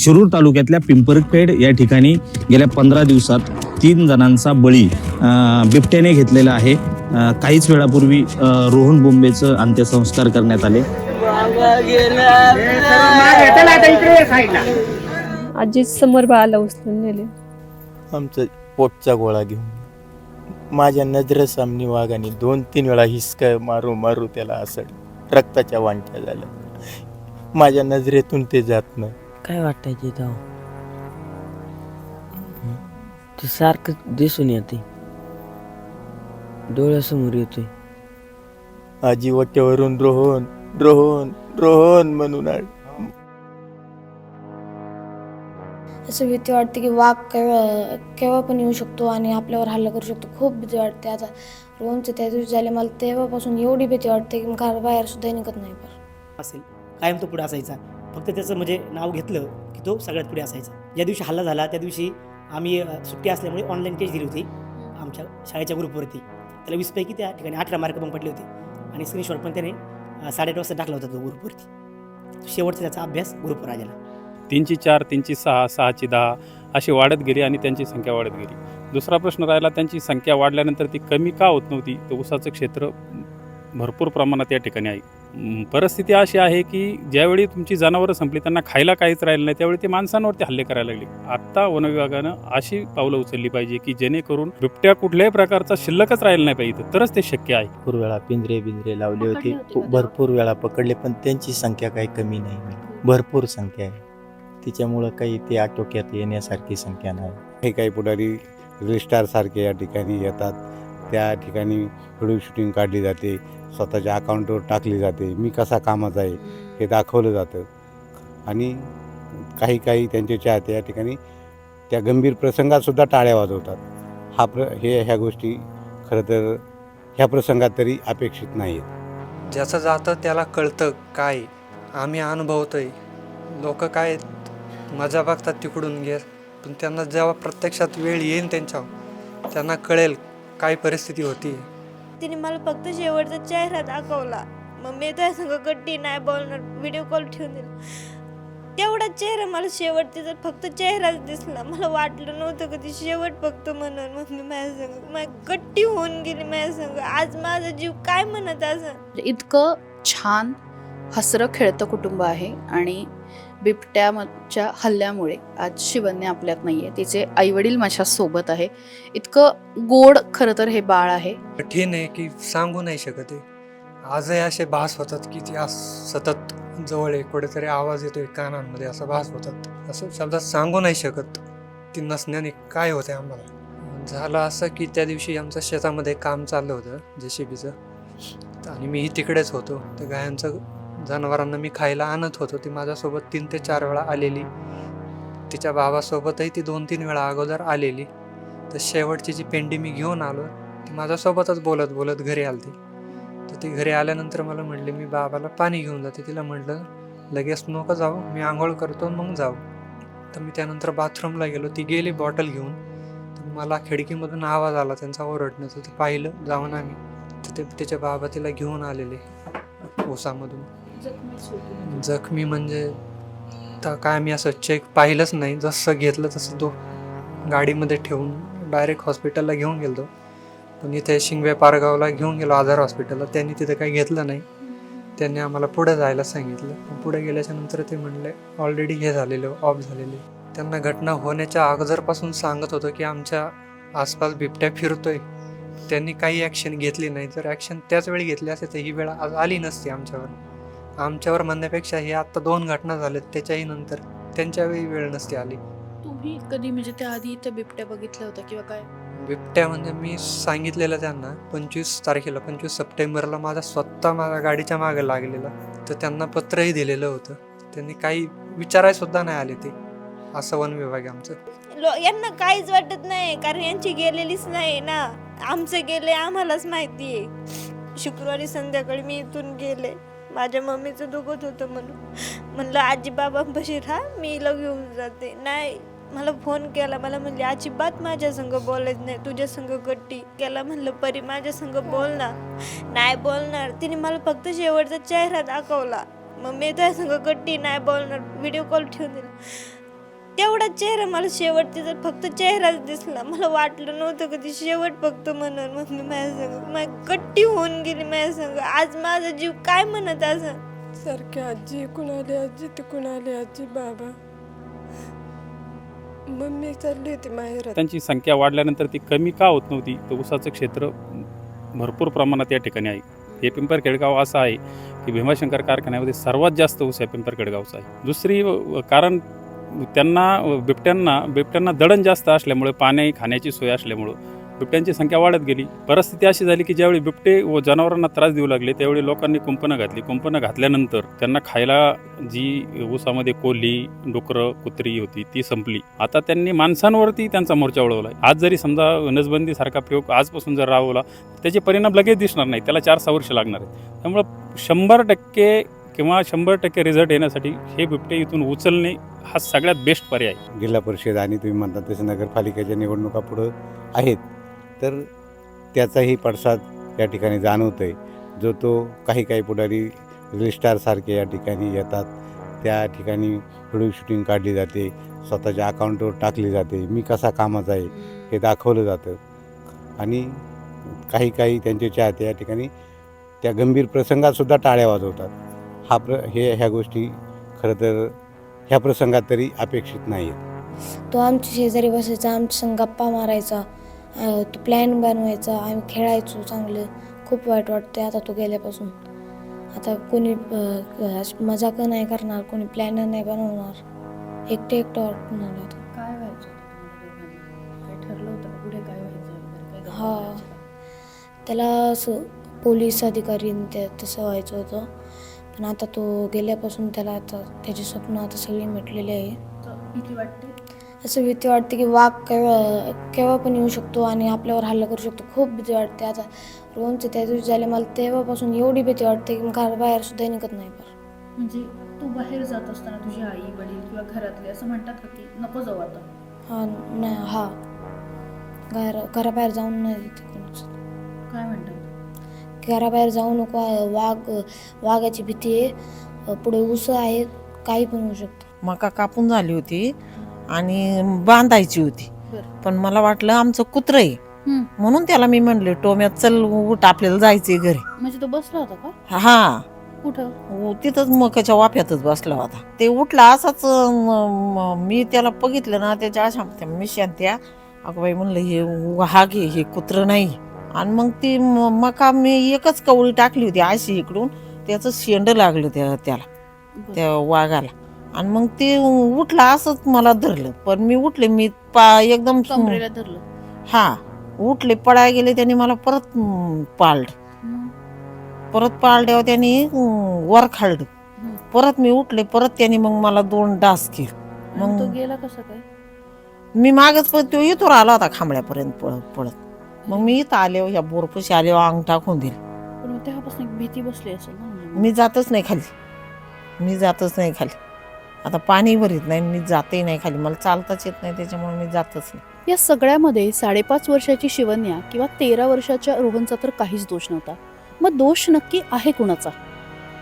शिरूर तालुक्यातल्या पिंपरखेड या ठिकाणी गेल्या पंधरा दिवसात तीन जणांचा बळी बिबट्याने घेतलेला आहे. काहीच वेळापूर्वी रोहन बोंबेचं अंत्यसंस्कार करण्यात आले. आजी समोर बाळाला उचलून नेले. आमचा पोटचा गोळा घेऊन माझ्या नजरेसामनी वाघाने दोन तीन वेळा हिसका मारू मारू त्याला असं रक्ताच्या वांट्या झाल्या. माझ्या नजरेतून ते जात नाही काय वाटायचे तेव्हा ते सारखं दिसून येते. डोळ्यासमोर येते आजी वट्यावरून रोहन रोहन रोहन म्हणून आड- असं भीती वाटते की वाघ केव्हा केव्हा पण येऊ शकतो आणि आपल्यावर हल्ला करू शकतो. खूप भीती वाटते आता. रोहनचे त्या दिवशी झाले मला तेव्हापासून एवढी भीती वाटते की घराबाहेर सुद्धा निघत नाही. पण असेल. कायम तो पुढे असायचा. फक्त त्याचं म्हणजे नाव घेतलं की तो सगळ्यात पुढे असायचा. ज्या दिवशी हल्ला झाला त्या दिवशी आम्ही सुट्टी असल्यामुळे ऑनलाईन टेस्ट दिली होती आमच्या शाळेच्या ग्रुपवरती त्याला वीसपैकी त्या ठिकाणी अठरा मार्क पण पडले होते आणि स्क्रीनशॉट पण त्याने साडेआठ वाजता टाकला होता तो ग्रुपवरती शेवटचा त्याचा अभ्यास ग्रुपवर आलेला. तीनची चार तीनची सहा सहाची दहा अशी वाढत गेली आणि त्यांची संख्या वाढत गेली. दुसरा प्रश्न राहिला त्यांची संख्या वाढल्यानंतर ती कमी का होत नव्हती? तर ऊसाचं क्षेत्र भरपूर प्रमाणात या ठिकाणी आहे. परिस्थिती अशी आहे की ज्यावेळी तुमची जनावरं संपली त्यांना खायला काहीच राहिलं नाही त्यावेळी ते माणसांवरती हल्ले करायला लागले. आत्ता वनविभागानं अशी पावलं उचलली पाहिजे की जेणेकरून बिबट्या कुठल्याही प्रकारचा शिल्लकच राहिला नाही पाहिजे. तरच ते शक्य आहे. भरपूर वेळा पिंजरे बिंजरे लावले होते? भरपूर वेळा पकडले पण त्यांची संख्या काही कमी नाही. भरपूर संख्या आहे. तिच्यामुळं काही ते आटोक्यात येण्यासारखी संख्या नाही. हे काही पुढारी रिस्टार सारखे या ठिकाणी येतात. त्या ठिकाणी व्हिडिओ शूटिंग काढली जाते स्वतःच्या अकाउंटवर टाकली जाते मी कसा कामाचा आहे हे दाखवलं जातं. आणि काही काही त्यांचे चाहते या ठिकाणी त्या गंभीर प्रसंगातसुद्धा टाळ्या वाजवतात. हा प्र हे ह्या गोष्टी खरं तर ह्या प्रसंगात तरी अपेक्षित नाही आहेत ज्याचं जातं त्याला कळतं काय आम्ही अनुभवतोय. लोक काय मजा बघतात तिकडून घे. पण त्यांना जेव्हा प्रत्यक्षात वेळ येईल त्यांच्या त्यांना कळेल काय परिस्थिती होती? तिने मला फक्त शेवटचा चेहरा दाखवला. मग मी त्या संग गट्टी नाही बोलणार व्हिडिओ कॉल ठेवून दिला. तेवढा चेहरा मला शेवट तिचा फक्त चेहराच दिसला मला वाटलं नव्हतं का ती शेवट फक्त म्हणून मग मी माझ्या संग माझी गट्टी होऊन गेली माझ्या संग. आज माझा जीव काय म्हणत असं इतकं छान हसरं खेळतं कुटुंब आहे आणि बिबट्याच्या हल्ल्यामुळे आज शिवन्य आपल्यात नाही आहे तिचे आईवडील माझ्या सोबत आहे. इतकं गोड खरं तर हे बाळ आहे. कठीण आहे की सांगू नाही शकत आहे. आजही असे भास होतात की ती आज सतत जवळ आहे. कुठेतरी आवाज येतोय कानांमध्ये असं भास होतात. असं शब्दात सांगू नाही शकत. ती नसण्याने काय होते आम्हाला? झालं असं की त्या दिवशी आमचं शेतामध्ये काम चाललं होतं जे बीचं. आणि मीही तिकडेच होतो. तर गायांचं जनावरांना मी खायला आणत होतो. ती माझ्यासोबत तीन ते चार वेळा आलेली. तिच्या बाबासोबतही ती दोन तीन वेळा अगोदर आलेली. तर शेवटची जी पेंडी मी घेऊन आलो ती माझ्यासोबतच बोलत बोलत घरी आलती. तर ती घरी आल्यानंतर मला म्हटली मी बाबाला पाणी घेऊन जाते. तिला म्हटलं लगेच नको जाऊ मी आंघोळ करतो मग जाऊ. तर मी त्यानंतर बाथरूमला गेलो. ती गेली बॉटल घेऊन. तर मला खिडकीमधून आवाज आला त्यांचा ओरडण्याचा. ते पाहिलं जाऊन आम्ही. तर ते तिच्या बाबा तिला घेऊन आलेले ओसामधून जखमी म्हणजे तर काय मी असं चेक पाहिलंच नाही. जसं घेतलं तसं तो गाडीमध्ये ठेवून डायरेक्ट हॉस्पिटलला घेऊन गेलो पण इथे शिंगवे पारगावला घेऊन गेलो आधार हॉस्पिटलला त्यांनी तिथे काही घेतलं नाही. त्यांनी आम्हाला पुढे जायला सांगितलं. पण पुढे गेल्याच्यानंतर ते म्हणले ऑलरेडी हे झालेलं ऑफ झालेले. त्यांना घटना होण्याच्या अगोदरपासून सांगत होतं की आमच्या आसपास बिबट्या फिरतोय. त्यांनी काही ॲक्शन घेतली नाही. जर ॲक्शन त्याच वेळी घेतली असते तर ही वेळ आज आली नसती आमच्यावर. आमच्यावर म्हणण्यापेक्षा हे आत्ता दोन घटना झाल्यात त्याच्याही नंतर त्यांच्या वेळी वेळ नसती आली. तुम्ही कधी म्हणजे त्या आधी इथं बिबट्या बघितल्या होत्या किंवा काय? बिबट्या म्हणजे मी सांगितलेलं त्यांना पंचवीस तारखेला पंचवीस सप्टेंबरला माझा स्वतः माझ्या गाडीच्या मागे लागलेला. तर त्यांना पत्रही दिलेलं होतं. त्यांनी काही विचाराय सुद्धा नाही आले ते. असं वन विभाग आहे आमचं. लो यांना काहीच वाटत नाही कारण यांची गेलेलीच नाही ना. आमचं गेले आम्हालाच माहिती आहे. शुक्रवारी संध्याकाळी मी इथून गेले. माझ्या मम्मीचं दुखत होतं म्हणून. म्हणलं आजी बाबांपाशी राहा मी हिला घेऊन जाते. नाही मला फोन केला. मला म्हणली अजिबात माझ्या संग बोलायचं नाही. तुझ्या संग गट्टी केला. म्हणलं परी माझ्या संग बोल ना नाही बोलणार. तिने मला फक्त शेवटचा चेहरा दाखवला. मग मी त्या संग गट्टी नाही बोलणार. व्हिडिओ कॉल ठेवून दिला. तेवढा चेहरा मला शेवटचा जर फक्त चेहराच दिसला मला वाटलं नव्हतं कधी शेवट फक्त म्हणून. मग मी माझ्या संग माझी कट्टी होऊन गेली माझ्या संग. आज माझा जीव काय म्हणत असं सारखे आजी इकून आली आजी तिकून आली आजी बाबा. मम्मी चालली होती माहेरात. त्यांची संख्या वाढल्यानंतर ती कमी का होत नव्हती तर ऊसाचं क्षेत्र भरपूर प्रमाणात या ठिकाणी आहे. हे पिंपरखेड गाव असं आहे की भीमाशंकर कारखान्यामध्ये सर्वात जास्त ऊस या पिंपरखेड गावचा आहे. दुसरी कारण त्यांना बिबट्यांना बिबट्यांना दळण जास्त असल्यामुळे पाणी खाण्याची सोय असल्यामुळं बिबट्यांची संख्या वाढत गेली. परिस्थिती अशी झाली की ज्यावेळी बिबटे व जनावरांना त्रास देऊ लागले त्यावेळी लोकांनी कुंपणं घातली. कुंपणं घातल्यानंतर त्यांना खायला जी ऊसामध्ये कोल्ही डुकरं कुत्री होती ती संपली. आता त्यांनी माणसांवरती त्यांचा मोर्चा वळवला आज जरी समजा नसबंदी सारखा प्रयोग आजपासून जर राबवला त्याचे परिणाम लगेच दिसणार नाही. त्याला चार सहा वर्ष लागणार आहेत. त्यामुळं शंभर टक्के किंवा शंभर टक्के रिझल्ट येण्यासाठी हे बिबटे इथून उचलणे हा सगळ्यात बेस्ट पर्याय जिल्हा परिषद आणि तुम्ही म्हणता तसे नगरपालिकेच्या निवडणुका पुढं आहेत. तर त्याचाही पडसाद या ठिकाणी जाणवतो आहे जो तो काही काही पुढारी रिस्टारसारखे या ठिकाणी येतात. त्या ठिकाणी व्हिडिओ शूटिंग काढली जाते. स्वतःच्या अकाउंटवर टाकली जाते. मी कसा कामाचा आहे हे दाखवलं जातं. आणि काही काही त्यांचे चाहते या ठिकाणी त्या गंभीर प्रसंगातसुद्धा टाळ्या वाजवतात. हा प्र हे ह्या गोष्टी खरं तर ह्या प्रसंगात तरी अपेक्षित नाही आहेत तो आमच्या शेजारी बसायचा आमच्या संग गप्पा मारायचा अं, तो प्लॅन बनवायचा आम्ही खेळायचो चांगलं. खूप वाईट वाटते आता तो गेल्यापासून. आता कोणी अं, अशी मजाक नाही करणार कोणी प्लॅन नाही बनवणार. एकटे एकटं वाटणार आता. काय व्हायचं काय ठरलं होतं का पुढे? काय व्हायचं? हा. त्याला असं पोलीस अधिकारी न ते तसं व्हायचं होतं. पण आता तो गेल्यापासून त्याला आता त्याची स्वप्न आता सगळी मिटलेली आहे. भीती वाटते? असं भीती वाटते की वाघ केव्हा केव्हा पण येऊ शकतो आणि आपल्यावर हल्ला करू शकतो. खूप भीती वाटते. आता रोहनचं त्या दिवशी झाले मला तेव्हापासून एवढी भीती वाटते की घराबाहेर बाहेर सुद्धा निघत नाही पर म्हणजे तू बाहेर जात असताना तुझी आई वडील किंवा घरातले असं म्हणतात का की नको जाऊ आता? हा नाही हा. घर घराबाहेर जाऊन नाही कोणीच काय म्हणतात? घराबाहेर जाऊ नको. वाघ वाघाची भीती आहे. पुढे उस आहे काही पण होऊ शकतं. मका कापून झाली होती आणि बांधायची होती. पण मला वाटलं आमचं कुत्र आहे. म्हणून त्याला मी म्हणले टोम्यात चल उठ आपल्याला जायचंय घरी. म्हणजे तो बसला होता का? हा. कुठं? उ- तिथंच मकाच्या वाफ्यातच बसला होता. ते उठला असाच म- त्याला बघितलं ना त्याच्या अशा त्या मिशान त्या. अगं बाई म्हणलं हे हा घे हे कुत्र नाही. आणि मग ती मका मी एकच कवळी टाकली होती अशी इकडून. त्याचं शेंड लागलं त्या त्याला त्या वाघाला. आणि मग ते उठला असंच मला धरलं. पण मी उठले मी पा एकदम धरलं. हा उठले पडाय गेले त्याने मला परत पाळलं? परत पाळल्यावर त्याने वर खाल्लं. परत मी उठले परत त्याने मग मला दोन डास केले. मग तो गेला कसं काय? मी मागच पण तो इथवर आला होता खांबळ्यापर्यंत पळत पळत. मग मी इथं आले ह्या बोरपशी आले अंग टाकून दिले. पण मग तेव्हापासून एक भीती बसली असेल ना. मी जातच नाही खाली. मी जातच नाही खाली. आता पाणी भरीत नाही मी जातही नाही खाली. मला चालताच येत नाही त्याच्यामुळे मी जातच नाही. या सगळ्यामध्ये साडेपाच वर्षाची शिवन्या किंवा तेरा वर्षाच्या रोहनचा तर काहीच दोष नव्हता. मग दोष नक्की आहे कुणाचा?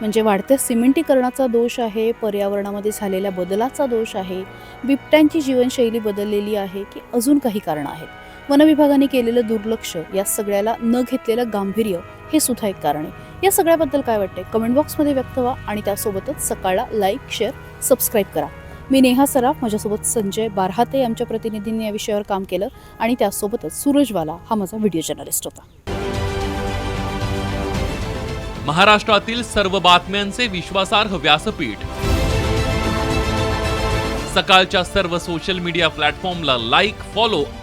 म्हणजे वाढत्या सिमेंटीकरणाचा दोष आहे पर्यावरणामध्ये झालेल्या बदलाचा दोष आहे बिबट्यांची जीवनशैली बदललेली आहे की अजून काही कारणं आहेत? वनविभागाने केलेलं दुर्लक्ष या सगळ्याला न घेतलेलं गांभीर्य हे सुद्धा एक कारण आहे. या सगळ्याबद्दल काय वाटते कमेंट बॉक्समध्ये व्यक्त व्हा आणि त्यासोबतच सकाळला लाईक शेअर सबस्क्राईब करा. मी नेहा सराफ माझ्यासोबत संजय बारहाते आमच्या प्रतिनिधींनी या विषयावर काम केलं आणि त्यासोबतच सूरजवाला हा माझा व्हिडिओ जर्नलिस्ट होता. महाराष्ट्रातील सर्व बातम्यांचे विश्वासार्ह व्यासपीठ. सकाळच्या सर्व सोशल मीडिया प्लॅटफॉर्मला लाईक फॉलो